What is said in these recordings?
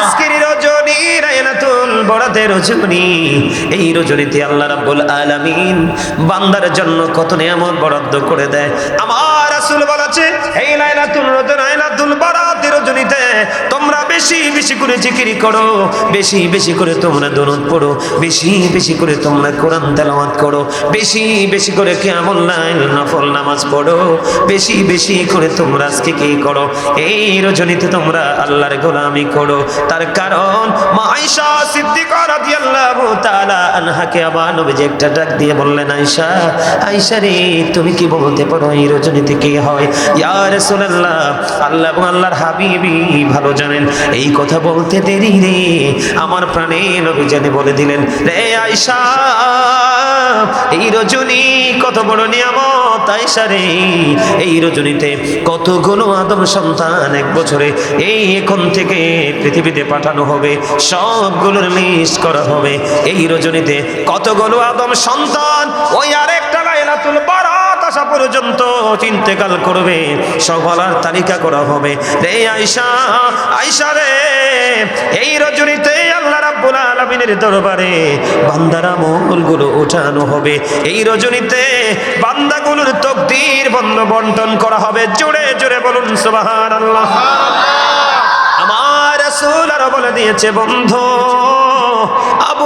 আজকের রজনী রায়নাতুল রজনী। এই রজনীতে আল্লাহ রাব্বুল আলামিন বান্দার জন্য কত নিয়ামত বরাদ্দ করে দেয়। আমার রাসূল বলেছে এই লাইলাতুল রজনী লাইলাতুল বরাতে রজনীতে তোমরা বেশি বেশি করে জিকির করো, বেশি বেশি করে তোমরা দরুদ পড়ো, বেশি বেশি করে তোমরা কোরআন তেলাওয়াত করো, বেশি বেশি করে কিয়ামুল লাইল নফল নামাজ পড়ো, বেশি বেশি করে তোমরা আজকে কি করো? এই রজনীতে তোমরা আল্লাহর গোলামি করো। তার কারণ মা আয়েশা সিদ্দিকা রাদিয়াল্লাহু তাআলা আনহাকে আবার নবীজি একটা ডাক দিয়ে বললেন, আয়েশা আয়েশা রে, তুমি কি বলতে পারো এই রজনীতে কি হয়? ইয়া রাসূলুল্লাহ, আল্লাহ এবং আল্লাহর হাবিবি ভালো জানেন। এই কথা বলতে দেরি রে আমার প্রাণে নবী জানে বলে দিলেন, রে আয়েশা, এই রজনী কত বড় নিয়ামত আয়েশা রে। এই রজনীতে কতগুলো আদম সন্তান এক বছরে এই এখন থেকে পৃথিবীতে পাঠানো হবে, সবগুলোর লিস্ট করা হবে। এই রজনীতে কত কতগুলো আদম সন্তান, ওই আরেকটা লাইলাতুল বারাত আসা পর্যন্ত চিন্তেকাল করবে সবার তালিকা করা হবে। রে আয়সা আয়সা রে এই রজনীতে আল্লাহ রাব্বুল আলামিনের দরবারে বান্দারা মহলগুলো ওঠানো হবে। এই রজনীতে বান্দাগুলোর তকদির বন্ধ বন্টন করা হবে। জোরে জোরে বলুন সুবহানাল্লাহ। আমার রাসূল আরও বলে দিয়েছে বন্ধু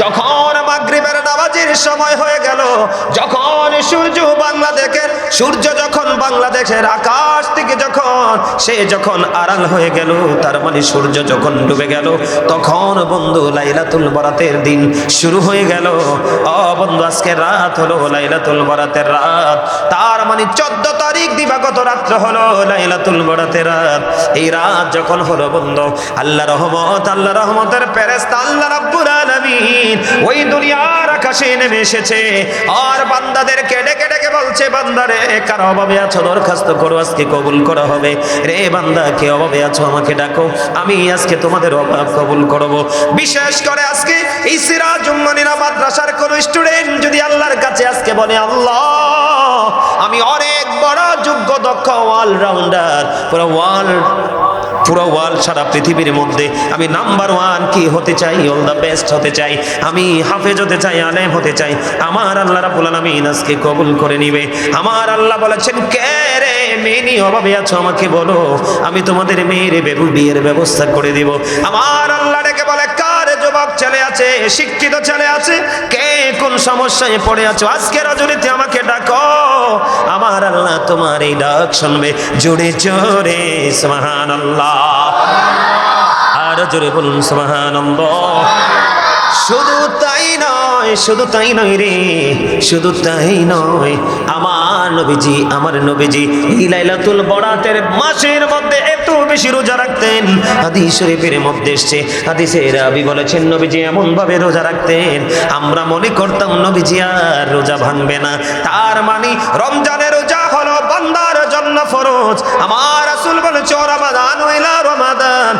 যখন মাগরিবের নামাজের সময় হয়ে গেল, যখন সূর্য সূর্য যখন বাংলাদেশের আকাশ থেকে যখন সে যখন আড়াল হয়ে গেল, তার মানে সূর্য যখন ডুবে গেল, তখন বন্ধু লাইলাতুল বরাতের দিন শুরু হয়ে গেল। অ বন্ধু, আজকে রাত হলো লাইলাতুল বরাতের রাত। তার মানে চোদ্দ তারিখ দিবাগত রাত্র হলো লাইলাতুল বরাতের রাত। এই রাত যখন হলো বন্ধু আল্লাহ রহমত আল্লাহ রহমতের ফেরেশতা আল্লাহ রাব্বুল ওই দুনিয়ার আকাশে নেমে এসেছে। আর বান্দাদেরকে ডেকে ডেকে বলছে, বান্দারে, কার অভাবে আছো? দরখাস্ত করো, আজকে কবুল করা হবে। রে বান্দা, কে অভাবে আছো? আমাকে ডাকো। আমি আজকে তোমাদের অভাব কবুল করব। বিশেষ করে আজকে এই সিরাজ মাদ্রাসার কোন স্টুডেন্ট যদি আল্লাহর কাছে আজকে বলে, আল্লাহ, আমি অনেক বড় যোগ্য, দক্ষ অলরাউন্ডার পুরো ওয়ার্ল্ড পুরো ওয়ার্ল্ড সারা পৃথিবীর মধ্যে আমি নাম্বার ওয়ান কি হতে চাই? অল দ্য বেস্ট হতে চাই। আমি হাফেজ হতে চাই, আলেম হতে চাই। আমার আল্লাহ রাবুল আলামিন আজকে কবুল করে নিবে। আমার আল্লাহ বলেছেন, কে রে মেনি অভাবে আছো আমাকে বলো। আমি তোমাদের মেয়ের বিয়ের ব্যবস্থা করে দিব। আমার আল্লাহ ডেকে বলে যুবক ছেলে আছে, শিক্ষিত ছেলে আছে, কে কোন সমস্যায় পড়ে আছো? আজকে রজনীতে আমাকে ডাকো। আমার আল্লাহ তোমার এই ডাক শুনবে। জোরে জোরে সুবহান আল্লাহ আর জোরে বলুন সুবহান শুধু তাই নয়, শুধু তাই নয় রে, শুধু তাই নয়। আমার নবীজি আমার নবীজি, এই লাইলাতুল বরাতের মাসের মধ্যে বেশি রোজা রাখতেন। হাদিস শরীফের মধ্যে এসছে হাদিসে রাবি বলেছেন, নবীজি এমন ভাবে রোজা রাখতেন, আমরা মনে করতাম, নবীজি আর রোজা ভাঙবে না। তার মানে রমজানের রোজা বান্দার জন্য ফরজ। আমার রাসূল বলেছে রমাদান ওইলা রমাদান।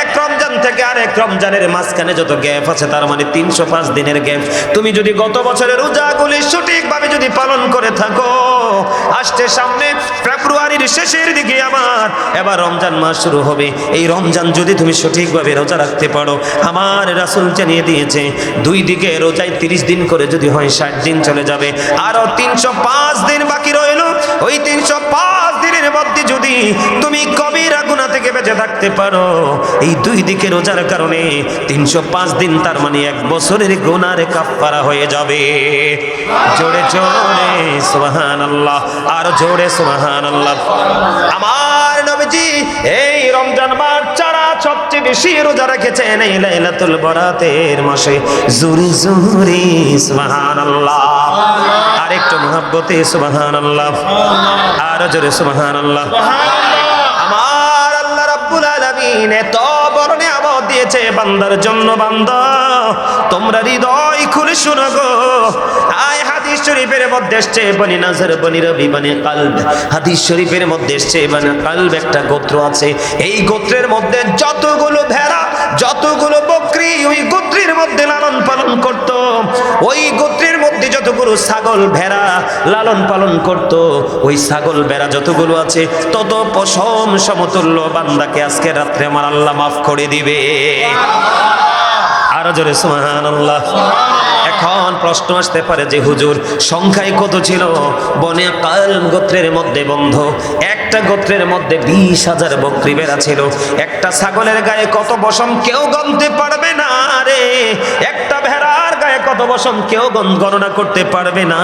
এক রমজান থেকে আরেক রমজানের মাঝখানে যত গ্যাপ আছে, তার মানে তিনশো পাঁচ দিনের গ্যাপ। তুমি যদি গত বছরের রোজাগুলি সঠিকভাবে যদি পালন করে থাকো, আসছে সামনে ফেব্রুয়ারির শেষের দিকে আমার এবার রমজান মাস শুরু হবে। এই রমজান যদি তুমি সঠিকভাবে রোজা রাখতে পারো, আমার রাসুল জানিয়ে দিয়েছে, দুই দিকে রোজায় তিরিশ দিন করে যদি হয়, ষাট দিন চলে যাবে। আরও তিনশো পাঁচ দিন বাকি রইল। ওই তিনশো পাঁচ দিনের মধ্যে যদি তুমি কবিরা গুণা থেকে বেঁচে থাকতে পারো, এই দুই দিকে রোজার কারণে তিনশো পাঁচ দিন তার মানে এক বছরের গুণার কাফারা হয়ে যাবে। জোরে জোরে সোহান আল্লাহ আর জোরে সোহান আল্লাহ আমার নবীজি, এই রমজান ছাড়া সবচেয়ে বেশি রোজা রেখেছেন এই লাইলাতুল বরাতের মাসে। জুরি জুরি, সুবহানাল্লাহ। আর একটু মহব্বতে, সুবহানাল্লাহ। আর জোরে, সুবহানাল্লাহ। আমার আল্লাহ রাব্বুল আলামিন এত বড় নিয়ামত দিয়েছে বান্দার জন্য, বান্দা। তোমরা হৃদয় খুলে শুনো গো। আয়, হাদিস শরীফের মধ্যে এসছে বনি নাজার, বনি রবি, বনি কালব। হাদিস শরীফের মধ্যে এসছে বনি কালব, একটা গোত্র আছে। এই গোত্রের মধ্যে যতগুলো ভেড়া, যতগুলো বকরি ওই গোত্রের মধ্যে লালন পালন করত। ওই গোত্রের মধ্যে যতগুলো ছাগল, ভেড়া লালন পালন করত, ওই ছাগল, ভেড়া যতগুলো আছে, তত পশম সমতুল্য বান্দাকে আজকে রাত্রে আমার আল্লাহ মাফ করে দিবে। আরও জোরে সুহান এখন প্রশ্ন আসতে পারে যে, হুজুর, সংখ্যায় কত ছিল? বনে কাল গোত্রের মধ্যে বন্ধ, একটা গোত্রের মধ্যে বিশ হাজার বকরি বেড়া ছিল। একটা ছাগলের গায়ে কত বসম কেউ গমতে পারবে না রে। একটা গায়ে বসম কেউ গণনা করতে পারবে না।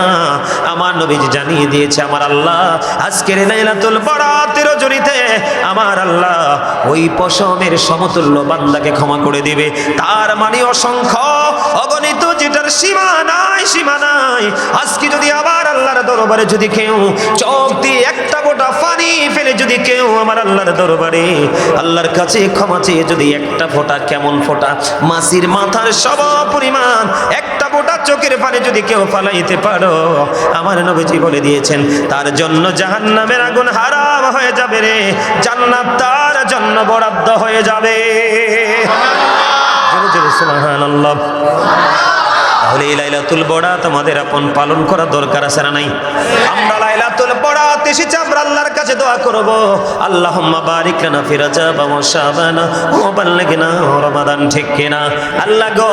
আমার নবীজি জানিয়ে দিয়েছে, আমার আল্লাহ আজকের লাইলাতুল বরাতের জনিতে আমার আল্লাহ ওই পশমের সমতুল্য বান্দাকে ক্ষমা করে দিবে। তার মানে অসংখ্য অগণিত যেটার সীমা নাই সীমা নাই। আজকে যদি আবার আল্লাহর দরবারে যদি কেউ চোখ দিয়ে একটা গোটা পানি ফেলে যদি কেউ আমার আল্লাহর দরবারে, আল্লাহর কাছে ক্ষমা চেয়ে যদি একটা ফোঁটা, কেমন ফোঁটা? মাসির মাথার সব পরিমাণ, একটা ফোঁটা চোখের পানি যদি কেউ ফালাইতে পারো, আমার নবীজি বলে দিয়েছেন, তার জন্য জাহান্নামের আগুন হারাম হয়ে যাবে রে, জান্নাত তার জন্য বরাদ্দ হয়ে যাবে। জোরে জোরে তাহলে এই লাইলাতুল বরাত আমাদের আপন পালন করা দরকার আছে না নাই? আমরা লাইলাতুল বরাত এসেছি আমরা আল্লাহর কাছে দোয়া করব। আল্লাহুম্মা বারিক লানা ফি রাজাব ওয়া শাবানা ওয়া বাল্লিগনা রমাদান, ঠিক কিনা? আল্লাহ গো,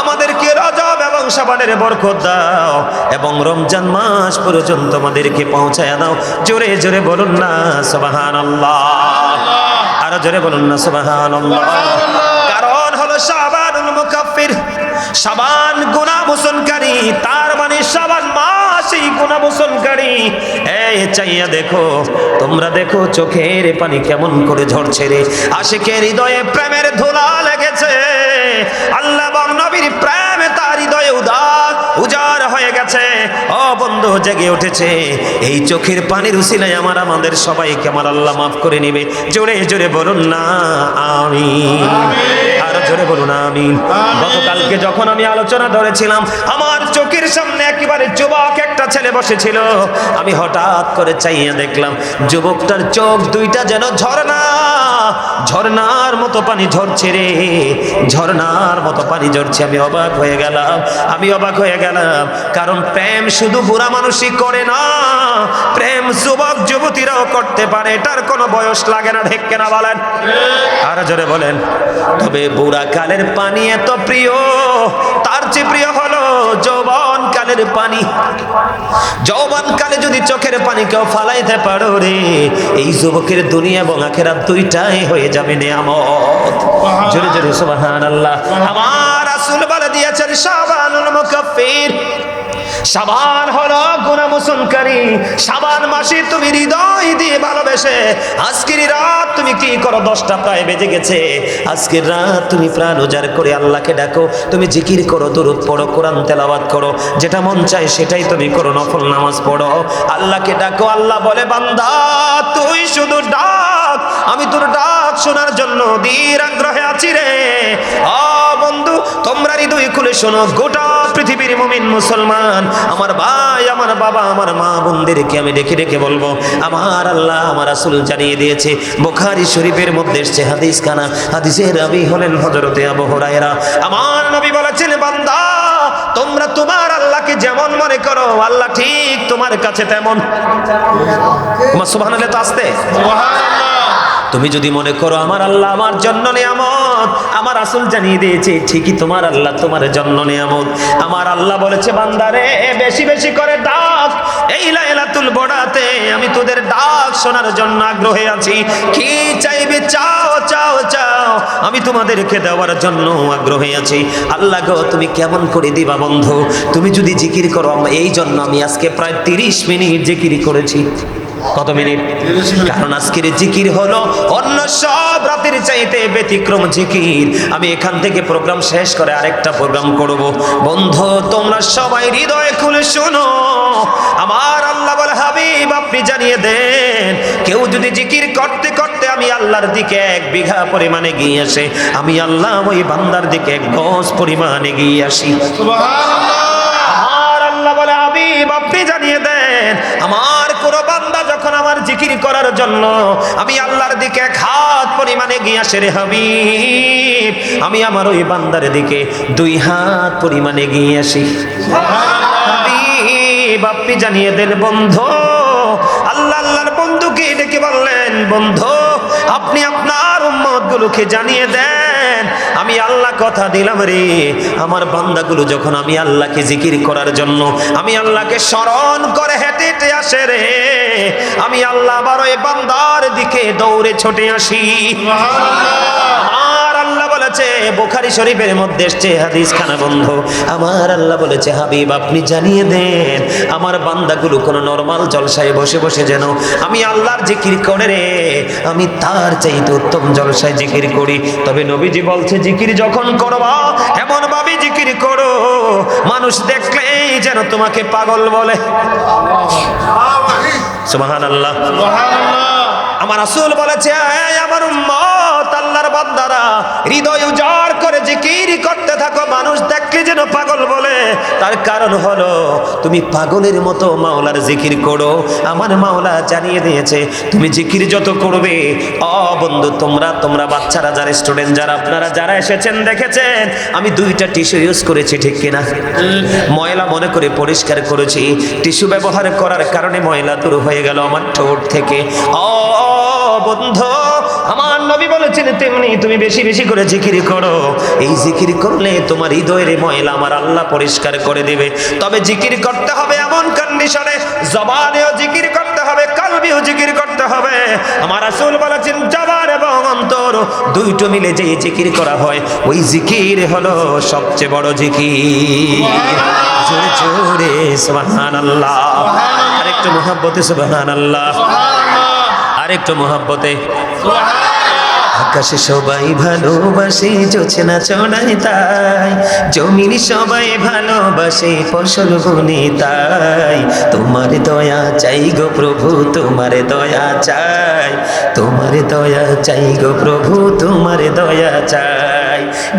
আমাদেরকে রজব এবং শাবানের বরকত দাও এবং রমজান মাস পর্যন্ত আমাদেরকে পৌঁছায় দাও। জোরে জোরে বলুন না, সুবহানাল্লাহ। আরও জোরে বলুন না, সুবহানাল্লাহ। শাবান গুনাহ মোচনকারী তার মানে শাবান মাস গুনাহ মোচনকারী এই চাইয়া দেখো, তোমরা দেখো চোখের পানি কেমন করে ঝরছে রে। আশিকের হৃদয়ে প্রেমের ধুলা লেগেছে। আল্লাহ এবং নবীর প্রেমে তার হৃদয়ে উদার, উজাড় হয়ে গেছে। ও বন্ধু, জেগে উঠেছে। এই চোখের পানির উসিলায় আমার, আমাদের সবাইকে আমার আল্লাহ মাফ করে নিবে। জোরে জোরে বলুন না আমি আরও জোরে বলুন আমি গতকালকে যখন আমি আলোচনা ধরেছিলাম, আমার চোখের সামনে একেবারে যুবক একটা ছেলে বসেছিল। আমি হঠাৎ করে চাইয়া দেখলাম, যুবকটার চোখ দুইটা যেন ঝর্ণা ঝর্ণার মতো পানি ঝরছে রে। ঝর্ণার মতো পানি ঝরছে, আমি অবাক হয়ে গেলাম, আমি অবাক হয়ে গেলাম। কারণ প্রেম শুধু বুড়া মানুষই করে না, প্রেম যুবক, যুবতীরাও করতে পারে, এটার কোনো বয়স লাগে না ঢেক কেনা বলেন? আর জোরে বলেন, তবে বুড়া কালের পানি এত প্রিয়, তার চেয়ে প্রিয় হলো যৌবন কালের পানি। যৌবন কালে যদি চোখের পানি কেউ ফালাইতে পারো রে, এই যুবকের দুনিয়া এবং আখেরাত দুইটাই হয়ে যাবে নিয়ামত। জোরে জোরে সুবহানাল্লাহ। আমার রাসূল বলে দিয়েছেন শাবানুল মুকাফফির। সাবান হলো সাবান তুমি হৃদয় দিয়ে ভালোবেসে, আজকের রাত তুমি কি করো? দশটা প্রায় বেজে গেছে। আজকের রাত তুমি প্রাণ করে আল্লাহকে ডাকো। তুমি জিকির করো পড়ো, কোরআন তেলাওয়াত করো। যেটা মন চায় সেটাই তুমি করো, নফল নামাজ পড়ো। আল্লাহকে ডাকো, আল্লাহ বলে, বান্দা, তুই শুধু ডাক। আমি তোর ডাক শোনার জন্য দীর আগ্রহে আছি রে। বন্ধু তোমরা হৃদয় খুলে শোনো। গোটা পৃথিবীর মুমিন মুসলমান, আমার ভাই, আমার বাবা, আমার মা বোনদেরকে আমি ডেকে ডেকে বলব, আমার আল্লাহ আমার আসুল জানিয়ে দিয়েছে, বোখারি শরীফের মধ্যে এসছে হাদিস খানা হাদিসের রবি হলেন হজরতে আবু হুরায়রা। আমার নবী বলেছেন, বান্দা, তোমরা তোমার আল্লাহকে যেমন মনে করো, আল্লাহ ঠিক তোমার কাছে তেমন। তোমার সুবহানাল্লাহ তো আসতে। তুমি যদি মনে করো আমার আল্লাহ আমার জন্য নিয়ামত, আমার আসল জানিয়ে দিয়েছে, ঠিকই তোমার আল্লাহ তোমার জন্য নিয়ামত। আমার আল্লাহ বলেছে বান্দারে বেশি বেশি করে ডাক। এই লাইলাতুল বড়াতে আমি তোদের ডাক শোনার জন্য আগ্রহে আছি। কি চাইবে? চাও চাও চাও। আমি তোমাদেরকে দেওয়ার জন্য আগ্রহে আছি। আল্লাহ গো, তুমি কেমন করে দিবা বন্ধু? তুমি যদি জিকির করো, এই জন্য আমি আজকে প্রায় তিরিশ মিনিট জিকির করেছি। কত মিনিট? কারণ আজকের জিকির হলো অন্য সব রাতের চাইতে ব্যতিক্রম জিকির। আমি এখান থেকে প্রোগ্রাম শেষ করে আরেকটা প্রোগ্রাম করব। বন্ধু, তোমরা সবাই হৃদয়ে খুলে শোনো। আমার আল্লাহ বলে, হাবিব, আপনি জানিয়ে দেন, কেউ যদি জিকির করতে করতে আমি আল্লাহর দিকে এক বিঘা পরিমাণে গিয়ে আসে, আমি আল্লাহ ওই বান্দার দিকে এক গজ পরিমাণে গিয়ে আসি। আমার কোন বান্দা যখন আমার জিকির করার জন্য আমি আল্লাহর দিকে এক হাত পরিমাণে গিয়ে আসে রে হাবিব, আমি আমার ওই বান্দার দিকে দুই হাত পরিমাণে গিয়ে আসি। আপনি জানিয়ে দেন, বন্ধু, আল্লাহ আল্লাহর বন্ধুকে ডেকে বললেন, বন্ধু, আপনি আপনার উম্মত গুলোকে জানিয়ে দেন আমি আল্লাহ কথা দিলাম রে। আমার বান্দাগুলো যখন আমি আল্লাহকে জিকির করার জন্য, আমি আল্লাহকে স্মরণ করে হেঁটে হেঁটে আসে রে। আমি আল্লাহ আবার ওই বান্দার দিকে দৌড়ে ছুটে আসি। বলেছে বোখারি শরীফের মধ্যে এসছে হাদিস খানা বন্ধ। আমার আল্লাহ বলেছে হাবিব আপনি জানিয়ে দেন আমার বান্দাগুলো কোনো নর্মাল জলসায় বসে বসে যেন আমি আল্লাহর জিকির করে রে আমি তার চাইতে উত্তম জলসায় জিকির করি। তবে নবীজি বলছে জিকির যখন করবা এমন ভাবে জিকির করো। মানুষ দেখলেই যেন তোমাকে পাগল বলে। সুবহান আল্লাহ আমার আসল বলেছে "এই আমার আল্লাহর বান্দারা হৃদয় উজাড় করে জিকির করতে থাকো, মানুষ দেখলে যেন পাগল বলে। তার কারণ হলো, তুমি পাগলের মতো মাওলার জিকির করো। আমার মাওলা জানিয়ে দিয়েছে, তুমি জিকির যত করবে, অ বন্ধু, তোমরা তোমরা বাচ্চারা, যারা স্টুডেন্ট যারা আপনারা, যারা এসেছেন, দেখেছেন, আমি দুইটা টিস্যু ইউজ করেছি, ঠিক কিনা? ময়লা মনে করে পরিষ্কার করেছি। টিস্যু ব্যবহার করার কারণে ময়লা দূর হয়ে গেল আমার ঠোঁট থেকে। অ, বন্ধু। আমার নবী বলেছেন তেমনি তুমি বেশি বেশি করে জিকির করো। এই জিকির করলে তোমার হৃদয়ের ময়লা আমার আল্লাহ পরিষ্কার করে দেবে। তবে জিকির করতে হবে এমন কন্ডিশনে জবানেও জিকির করতে হবে কালবিও জিকির করতে হবে। আমার রাসূল বলেছেন জবান এবং অন্তর দুইটো মিলে যে জিকির করা হয় ওই জিকির হলো সবচেয়ে বড় জিকির। জোরে জোরে সুবহানাল্লাহ। আরেকটু মহাব্বতে সুবহানাল্লাহ। আরেকটু মহাব্বতে। আকাশে সবাই ভালোবাসে, জোছনা চড়াই তাই। জমির সবাই ভালোবাসে, ফসল বনে তাই। তোমার দয়া চাই গো প্রভু, তোমার দয়া চাই। তোমার দয়া চাই গো প্রভু, তোমার দয়া চাই।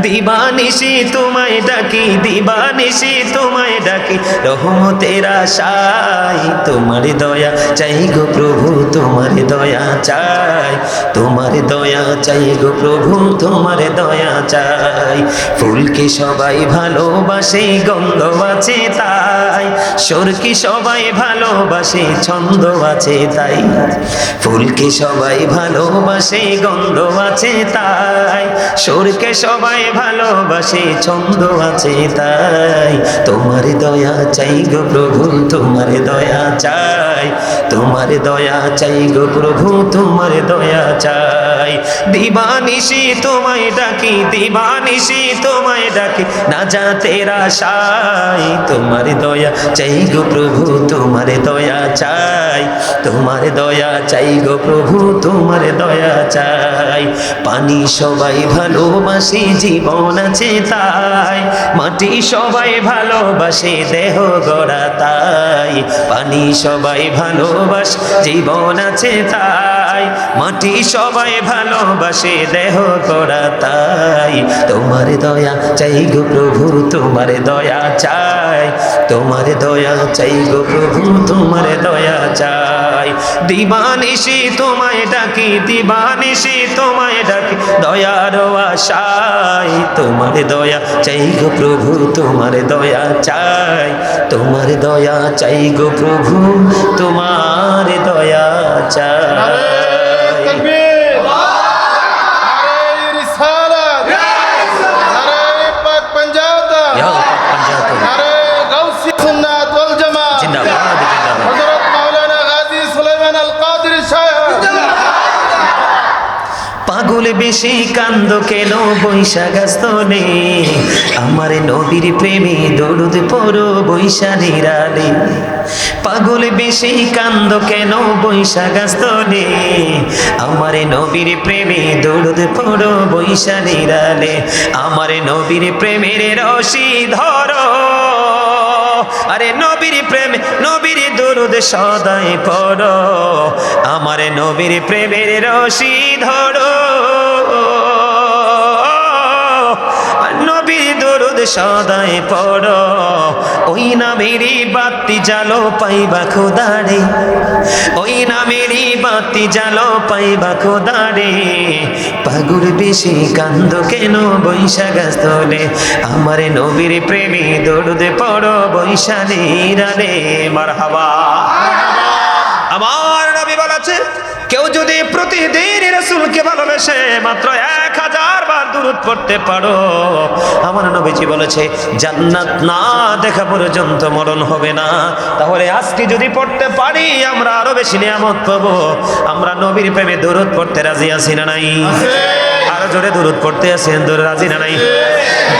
দিবানিশি, তোমায় ডাকি, দিবানিশি, তোমায় ডাকি। রহমতের আশাই তোমার দয়া চাই গো প্রভু, তোমার দয়া চাই। তোমার দয়া চাই গো প্রভু, তোমার দয়া চাই। ফুলকে সবাই ভালোবাসে, গন্ধ আছে তাই। সরকে সবাই ভালোবাসে, ছন্দ আছে তাই। ফুলকে সবাই ভালোবাসে, গন্ধ আছে তাই। সরকে সবাই ভালোবাসে, ছন্দ আছে তাই। তোমার দয়া চাই গো প্রভু, তোমার দয়া চাই। তোমার দয়া চাই গো প্রভু, তোমার দয়া চাই। দিবানিশি তোমায় ডাকি, দিবানিশি তোমায় ডাকি, না যা তেরা সাই তোমার দয়া চাই গো প্রভু, তোমার দয়া চাই। তোমার দয়া চাই গো প্রভু, তোমার দয়া চাই। পানি সবাই ভালোবাসে জীবন আছে তাই। মাটি সবাই ভালোবাসে, দেহ গড়া তাই। পানি সবাই ভালোবাস, জীবন আছে তাই। মাটি সবাই ভালোবাসে, দেহ গড়া তাই। তোমার দয়া চাই গো প্রভু, তোমার দয়া চাই। তোমার দয়া চাই গো প্রভু, তোমার দয়া চাই। দিবানিশি তোমায় ডাকি, দিবানিশি তোমায় ডাকি, দয়ার আশাই তোমার দয়া চাই গো প্রভু, তোমার দয়া চাই, তোমার দয়া চাই গো প্রভু, তোমার দয়া চাই। বেশি কান্দ কেন? বৈশাখাস্তনে আমার নবীর প্রেমে দরুদ পড়ো বৈশা নিরালে পাগল বেশি কান্দ কেন? বৈশাখাস্তনে আমার নবীর প্রেমে দরুদ পড়ো বৈশা নিরালে আমার নবীর প্রেমের রশি ধরো। আরে নবীর প্রেম, নবীর দরুদ সদাই পড়ো। আমার নবীর প্রেমের রশি ধরো। দরুদ সদাই পড়ো। ওই নামেরই বাতি জালো পাইবা খোদারে। ওই নামেরই বাতি জালো পাইবা খোদারে। পাগুর বেশি কান্দ কেন বৈশাখ স্থলে আমার নবীর প্রেমী দরুদ পড়ো বৈশালী রানে মার হাবা আমার নবী বলেছে, কেউ যদি প্রতিদিন রসুলকে ভালোবেসে মাত্র এক হাজার বার দূরত পড়তে পারো। আমার নবীজি বলেছে, জান্নাত না দেখা পর্যন্ত মরণ হবে না। তাহলে আজকে যদি পড়তে পারি, আমরা আরও বেশি নিয়ামত পাবো। আমরা নবীর প্রেমে দূরত পড়তে রাজি আছি না নাই? আরও জোরে দূরত পড়তে আছেন দূর রাজি না নাই?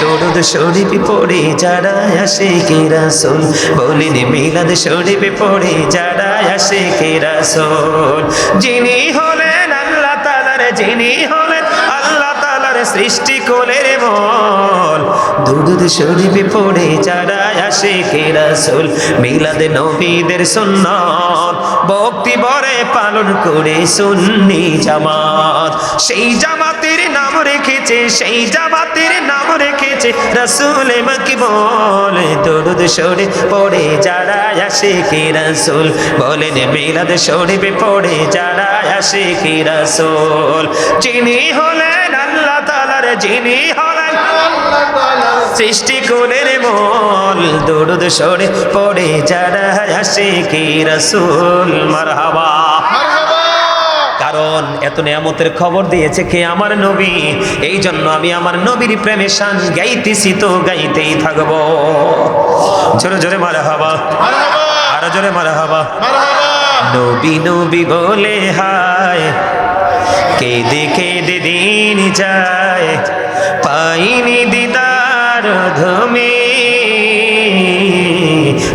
দরুদ শরীফ পড়ে যারা আসে কে রাসুল? বলিনি মিলাদ শরীফ পড়ে যারা আসে কে রাসুল? যিনি আল্লাহ তালার যিনি তালার সৃষ্টি কোলের মল। দুরুদ শরীফ পড়ে যারা আসে কে রাসুল? মিলাদ নবীদের সুন্নত। ভক্তি বরে পালন করে সুন্নি জামাত। সেই জামাতের নাম রেখেছে, সেই জামাতের নাম রেখেছে রসুল মকি বলে। দরুদ সরে পড়ে যারা আসে কি রসুল? বলেন, মিলাদ শরীফ পড়ে যারা আসে কি রসুল? যিনি হলেন যিনি হলেন সৃষ্টি কোলের মল। দরুদ সরে পড়ে যারা আসে কি রসুল মারহাবা। মারহাবা। কারণ এত নিয়ামতের খবর দিয়েছে কে আমার নবী এই জন্য আমি আমার নবীর প্রেমে শান গাইতেছি তো গাইতেই থাকব। জোরে জোরে মারা হাবা আরও জোরে মারা হাবা নবী নবী বলে হায় কেঁদে কেঁদে দিন যায়। পাইনি দিদার ধমে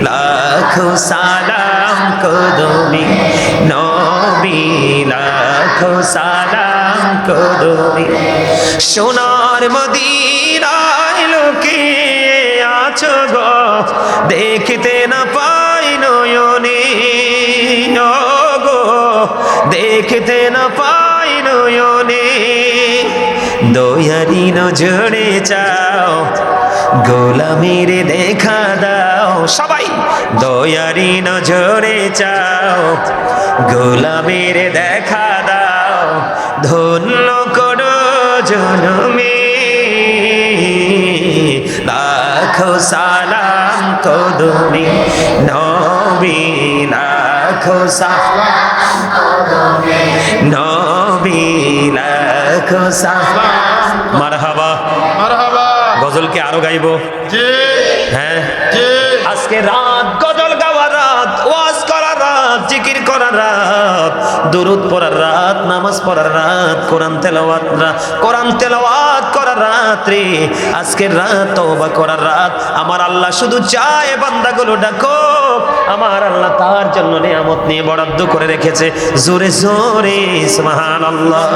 লাখো সালাম কদমি, নবী, লাখো সালাম কদমি। সোনার মদিনায় লোকে আছো গো, দেখতে না পাই নয়নে। দেখতে না পাই দয়ারি নজরে চাও, গোলামির দেখা দাও। সবাই, দয়ারি নজরে চাও, গোলামির দেখা দাও। ধন্য করো জনমে। লাখো সালাম কদমি, নবী, লাখো সালাম নবী লাখো মারহাবা। মারহাবা। গজলকে আরও গাইবো? হ্যাঁ? জি। আজকে রাত গজল গাওয়ার রাত ওয়াজ করার রাত জিকির করার রাত দুরুদ পড়ার রাত নামাজ পড়ার রাত কোরআন তেলাওয়াত রাত কোরআন তেলাওয়াত করার রাত রে আজকের রাত তওবা করার রাত। আমার আল্লাহ শুধু চায় বান্দাগুলো ডাকো। আমার আল্লাহ তার জন্য নিয়ামত নিয়ে বরাদ্দ করে রেখেছে। জোরে জোরে সুবহানাল্লাহ।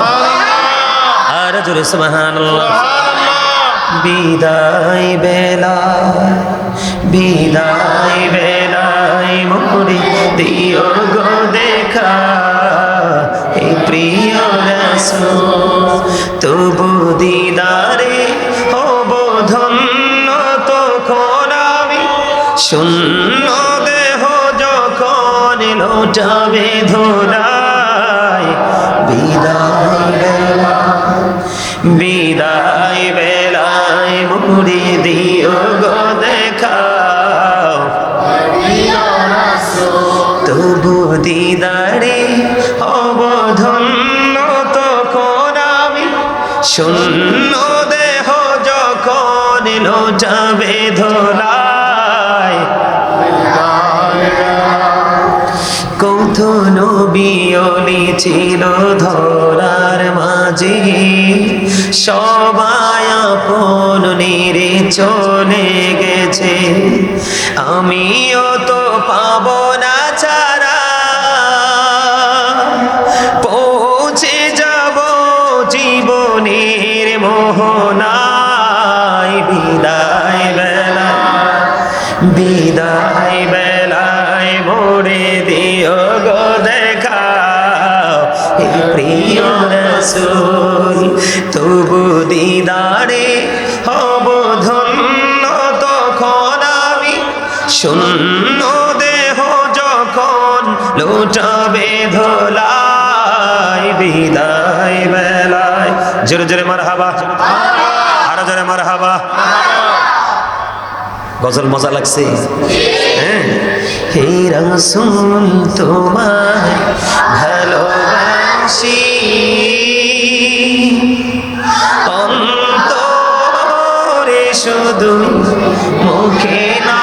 আর জোরে সুবহানাল্লাহ। বিদায় বেলা বিদায় বেলায় মরি দিও গো দেখা। এই প্রিয় রসুল তবু দিদারে হব ধন্য তখন আমি শূন্য দেহ যখন লোটাবে ধরায় বিদায় বেলা বিদায় বেলায় মুড়ি দিও গো দেখাও। তবু দিদারে অবধন্য তো আমি। শূন্য দেহ যখন যাবে ধোলায় কৌথ নবী অলি ছিল ধরার মাঝে। সবাই আপন নিরে চলে গেছে। আমিও গজল মজা লাগছে। হ্যাঁ? ভালোবাসি। শুধু মুখে না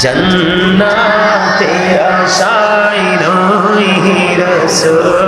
জন্নাতে আশাই নই রসুল।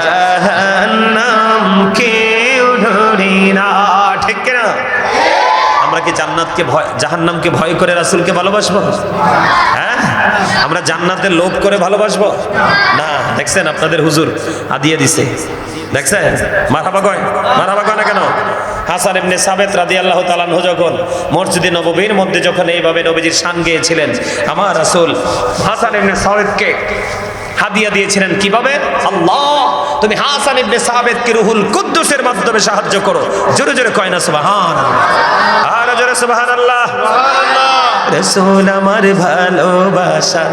কি জান্নাতকে ভয়, জাহান্নামকে ভয় করে রাসূলকে ভালোবাসবো? হ্যাঁ? আমরা জান্নাতের লোভ করে ভালোবাসবো? না, দেখছেন আপনাদের হুজুর আদিয়ে দিছে। দেখছেন? মারাবা কয় মারাবা কয় না কেন? হাসান ইবনে সাবেত রাদিয়াল্লাহু তাআলা আনহু যখন মসজিদে নববীর মধ্যে যখন এইভাবে নবীজির শান গেয়েছিলেন, আমার রাসূল হাসান ইবনে সাবেতকে হাদিয়া দিয়েছিলেন কীভাবে? আল্লাহ! তুমি হাসান ইবনে সাবেতকে রুহুল কুদ্দুসের মাধ্যমে সাহায্য করো। জোরে জোরে কয় না সুবহান আর জোরে, সুবহানাল্লাহ। রসুল আমার ভালোবাসা,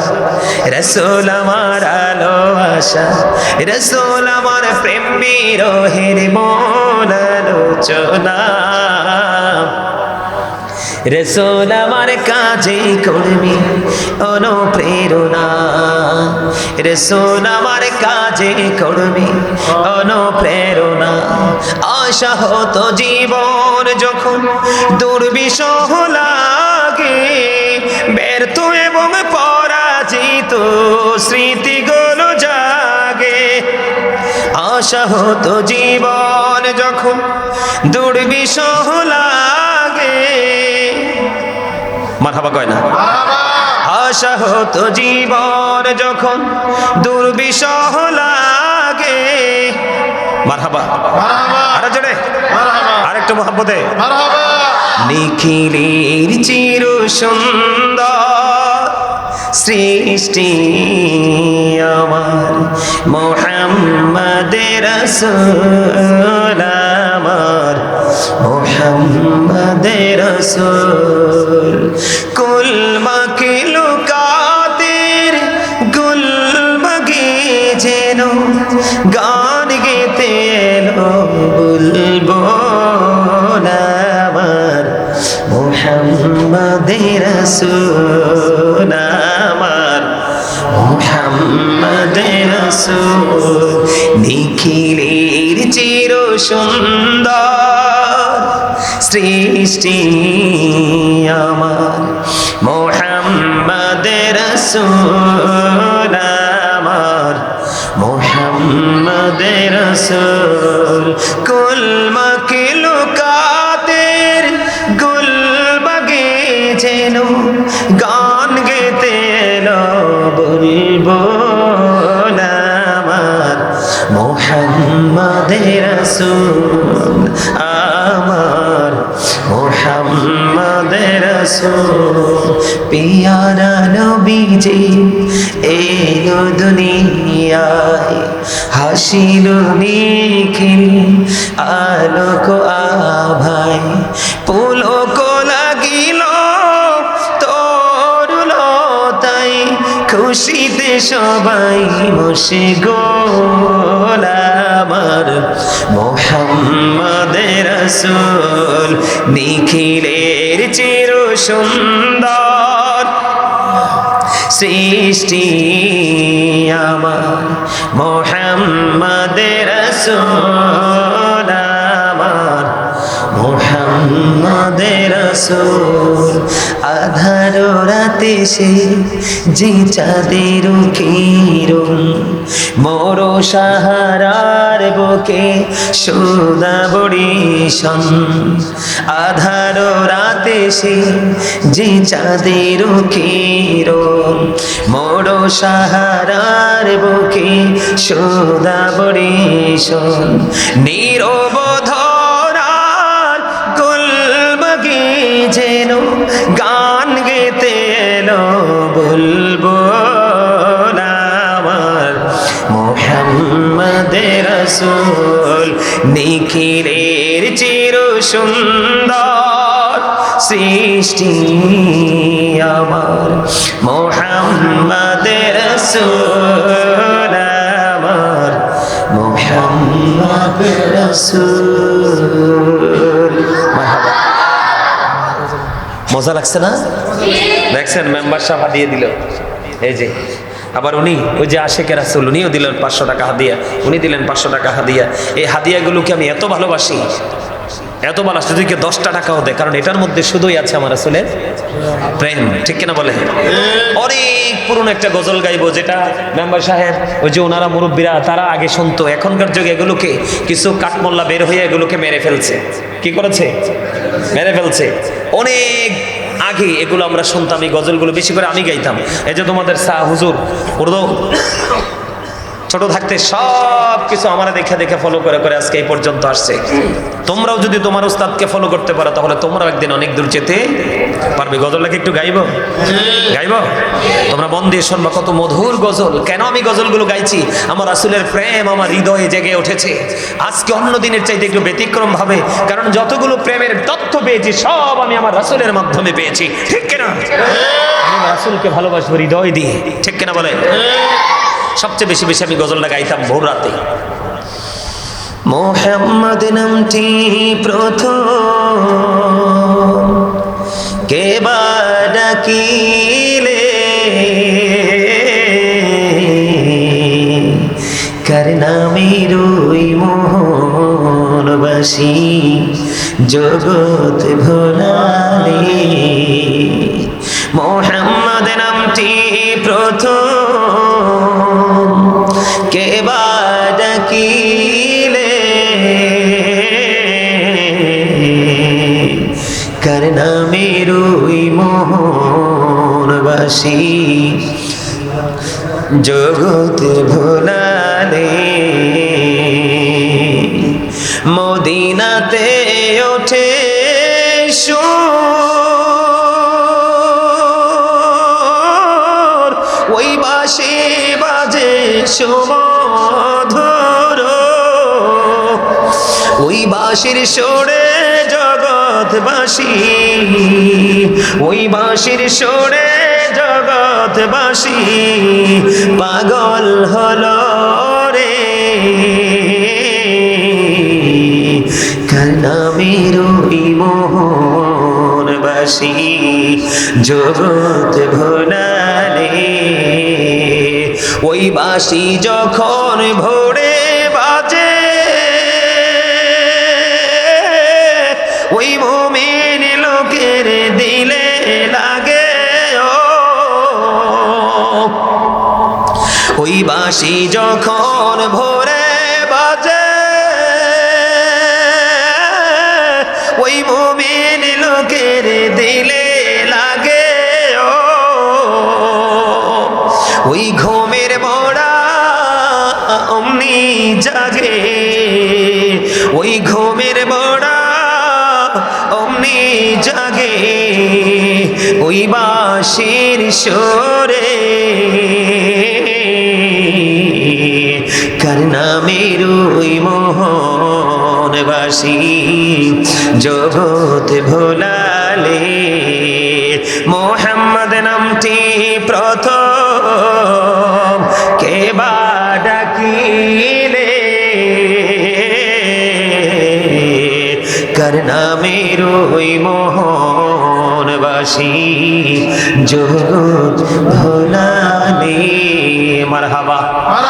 রসুল আমার আলোবাসা রসুল আমার প্রেম বিরোহের মন আলোচনা। রসুল আমার কাজে করবি অনুপ্রেরণা। রসুল আমার কাজে করবি অনুপ্রেরণা। আশা হতো জীবন যখন দুর্বিষহ লাগে, ব্যর্থ এবং পরাজিত স্মৃতিগুলো জাগে। আশা হতো জীবন যখন দুর্বিষহ লাগে মাথাবা কয় না। আশা হতো জীবন যখন দুর্বিষহ লাগে। মারহাবা। আরে জোরে। আরেকটু মোহাম্মদে নিখিলের চির সুন্দর সৃষ্টি আমার মোহাম্মদের রসুল আমার, মোহাম্মদের রসুল। কুল মাকিলু কাদের গুল যেন, গান গেতে এলো বুলবো আমার, মোহাম্মদের রসুল। মোহাম্মদের রসুল, নিখিলের চির সুন্দর সৃষ্টি আমার। মোহাম্মদের রসুল আমার। মোহাম্মদের রসুল, কুল মকিলু গুল বগে যেন, গান গেতে এলো মোহাম্মদের রসুল, আমার মোহাম্মদের রসুল। পিয়ারা নবীজি এলো দুনিয়ায় হাসিল নিখিল আলোক আভাই পুলক লাগিল, তরুল তাই খুশিতে সবাই বসে গোলামার মোহাম্মদের রসুল নিখিলের চির সুন্দর সৃষ্টি আমার মোহাম্মদের রসুল মোহাম্মদের রসুল আধার রাতে সে যে চাঁদের কিরণ মোর সাহারার বুকে সুদা বড়িশন আধার রাতে সে যে চাঁদের কিরণ মোর সাহারার বুকে সুদা বড়িশন নিরবধরার যেন গান গেতে এলো, বলব আমার মোহাম্মদের রসুল, নিখিলের চির সুন্দর সৃষ্টি আমার মোহাম্মদের রসুল, আমার মোহাম্মদ রসুল। মজা লাগছে না? দেখছেন মেম্বার সাহেব হাদিয়ে দিল। এই যে, আবার উনি, ওই যে আশেকের রাসুল, উনিও দিলেন পাঁচশো টাকা হাদিয়া, উনি দিলেন পাঁচশো টাকা হাদিয়া। এই হাদিয়াগুলোকে আমি এত ভালোবাসি। এত ভালোবাসি যদি দশটা টাকাও দেয়? কারণ এটার মধ্যে শুধুই আছে আমার আসলে প্রেম। ঠিক কিনা বলে? অনেক পুরনো একটা গজল গাইবো যেটা মেম্বার সাহেব, ওই যে ওনারা মুরব্বীরা, তারা আগে শুনতো। এখনকার যুগে এগুলোকে কিছু কাঠমোল্লা বের হয়ে এগুলোকে মেরে ফেলছে। কি করেছে? মেরে ফেলছে। অনেক আগে এগুলো আমরা শুনতাম, এই গজলগুলো বেশি করে আমি গাইতাম। এই যে তোমাদের শাহ হুজুর ছোট থাকতে সব কিছু আমার দেখে দেখে ফলো করে করে আজকে এই পর্যন্ত আসছে। তোমরাও যদি তোমার উস্তাদকে ফলো করতে পারো, তাহলে তোমরাও একদিন অনেক দূর যেতে পারবে। গজলটাকে একটু গাইব? গাইব? তোমরা মন দিয়ে শুনবা কত মধুর গজল। কেন আমি গজলগুলো গাইছি? আমার আসলের প্রেম আমার হৃদয়ে জেগে উঠেছে। আজকে অন্য দিনের চাইতে একটু ব্যতিক্রম ভাবে, কারণ যতগুলো প্রেমের তথ্য পেয়েছি, সব আমি আমার রাসুলের মাধ্যমে পেয়েছি। ঠিক কিনা? আমি রাসুলকে ভালোবাসবো হৃদয় দিয়ে। ঠিক কিনা বলে? সবচেয়ে বেশি বেশি আমি গজলটা গাইতাম ভোর রাতে। মোহাম্মদ নামটি প্রথম। কে বা ডাকিলে? কার নামে রই মোহনবাসী জগৎ ভোলালে? মোহাম্মদ নামটি প্রথম। মোহনবাসী জগৎ ভোলালে মদিনাতে ওঠে ওই বাসে বাজে সুমধুর। ওই বাঁশির সরে জগৎবাসী। ওই বাঁশির সরে জগৎবাসী পাগল হলো রে। ওই মোহনবাসী জগৎ ভোলালে। ওই বাসি যখন ভোরে বাঁশি যখন ভোরে বাজে, ওই মুমিন লোকের দিলে লাগে, ও, ওই ঘুমের মোড়া অমনি জাগে, ওই ঘুমের মোড়া অমনি জাগে, ওই বাঁশির সরে কার নামের ওই মোহনবাসী জগত ভোলালে মোহাম্মদ নামটি প্রথম। কে বা ডাকিলে? কার নামের ওই মোহনবাসী জগত ভোলালে? মারহাবা।